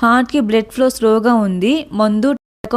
హార్ట్కి blood flow స్లోగా ఉంది మందు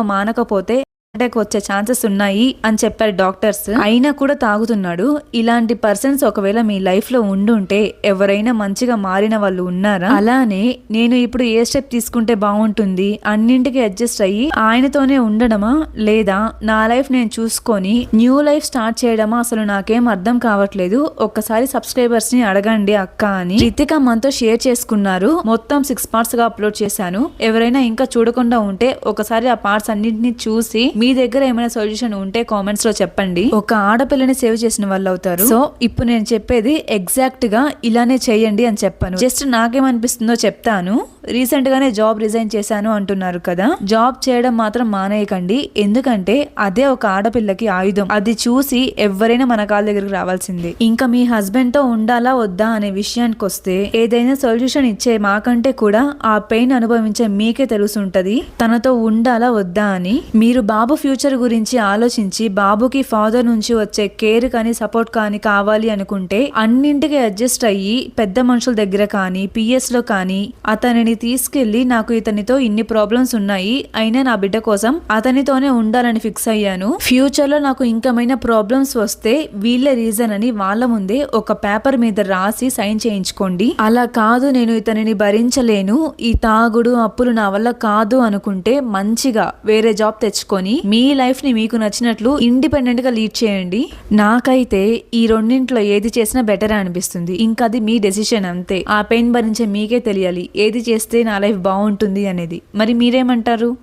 మానకపోతే అటాక్ వచ్చే ఛాన్సెస్ ఉన్నాయి అని చెప్పారు డాక్టర్స్ అయినా కూడా తాగుతున్నాడు. ఇలాంటి పర్సన్స్ ఒకవేళ మీ లైఫ్లో ఉండుంటే ఎవరైనా మంచిగా మారిన వాళ్ళు ఉన్నారా? అలానే నేను ఇప్పుడు ఏ స్టెప్ తీసుకుంటే బాగుంటుంది? అన్నింటికి అడ్జస్ట్ అయ్యి ఆయనతోనే ఉండడమా? లేదా నా లైఫ్ నేను చూసుకొని న్యూ లైఫ్ స్టార్ట్ చేయడమా? అసలు నాకేం అర్థం కావట్లేదు. ఒక్కసారి సబ్స్క్రైబర్స్ని అడగండి అక్క అని రితిక మనతో షేర్ చేసుకున్నారు. మొత్తం సిక్స్ పార్ట్స్గా అప్లోడ్ చేశాను. ఎవరైనా ఇంకా చూడకుండా ఉంటే ఒకసారి ఆ పార్ట్స్ అన్నింటినీ చూసి మీ దగ్గర ఏమైనా సొల్యూషన్ ఉంటే కామెంట్స్లో చెప్పండి. ఒక ఆడపిల్లని సేవ్ చేసిన వాళ్ళు అవుతారు. సో ఇప్పుడు నేను చెప్పేది ఎగ్జాక్ట్గా ఇలానే చేయండి అని చెప్పాను. జస్ట్ నాకేమనిపిస్తుందో చెప్తాను. రీసెంట్ గానే జాబ్ రిజైన్ చేశాను అంటున్నారు కదా. జాబ్ చేయడం మాత్రం మానేయకండి. ఎందుకంటే అదే ఒక ఆడపిల్లకి ఆయుధం. అది చూసి ఎవరైనా మన కాళ్ళ దగ్గరికి రావాల్సిందే. ఇంకా మీ హస్బెండ్తో ఉండాలా వద్దా అనే విషయానికి వస్తే ఏదైనా సొల్యూషన్ ఇచ్చే మాకంటే కూడా ఆ పెయిన్ అనుభవించే మీకే తెలుసుంటది. తనతో ఉండాలా వద్దా అని మీరు బాబు ఫ్యూచర్ గురించి ఆలోచించి బాబుకి ఫాదర్ నుంచి వచ్చే కేర్ కానీ సపోర్ట్ కానీ కావాలి అనుకుంటే అన్నింటికి అడ్జస్ట్ అయ్యి పెద్ద మనుషుల దగ్గర కానీ పిఎస్లో కానీ అతనిని తీసుకెళ్ళి నాకు ఇతనితో ఇన్ని ప్రాబ్లమ్స్ ఉన్నాయి అయినా నా బిడ్డ కోసం అతనితోనే ఉండాలని ఫిక్స్ అయ్యాను. ఫ్యూచర్లో నాకు ఇంకమైనా ప్రాబ్లమ్స్ వస్తే వీళ్ళే రీజన్ అని వాళ్ళ ముందే ఒక పేపర్ మీద రాసి సైన్ చేయించుకోండి. అలా కాదు నేను ఇతనిని భరించలేను. ఈ తాగుడు అప్పులు నా వల్ల కాదు అనుకుంటే మంచిగా వేరే జాబ్ తెచ్చుకొని మీ లైఫ్ని మీకు నచ్చినట్లు ఇండిపెండెంట్గా లీడ్ చేయండి. నాకైతే ఈ రెండింట్లో ఏది చేసినా బెటర్ అనిపిస్తుంది. ఇంకా అది మీ డెసిషన్ అంతే. ఆ పెయిన్ భరించే మీకే తెలియాలి. ఏది చేస్తే నా లైఫ్ బాగుంటుంది అనేది. మరి మీరేమంటారు?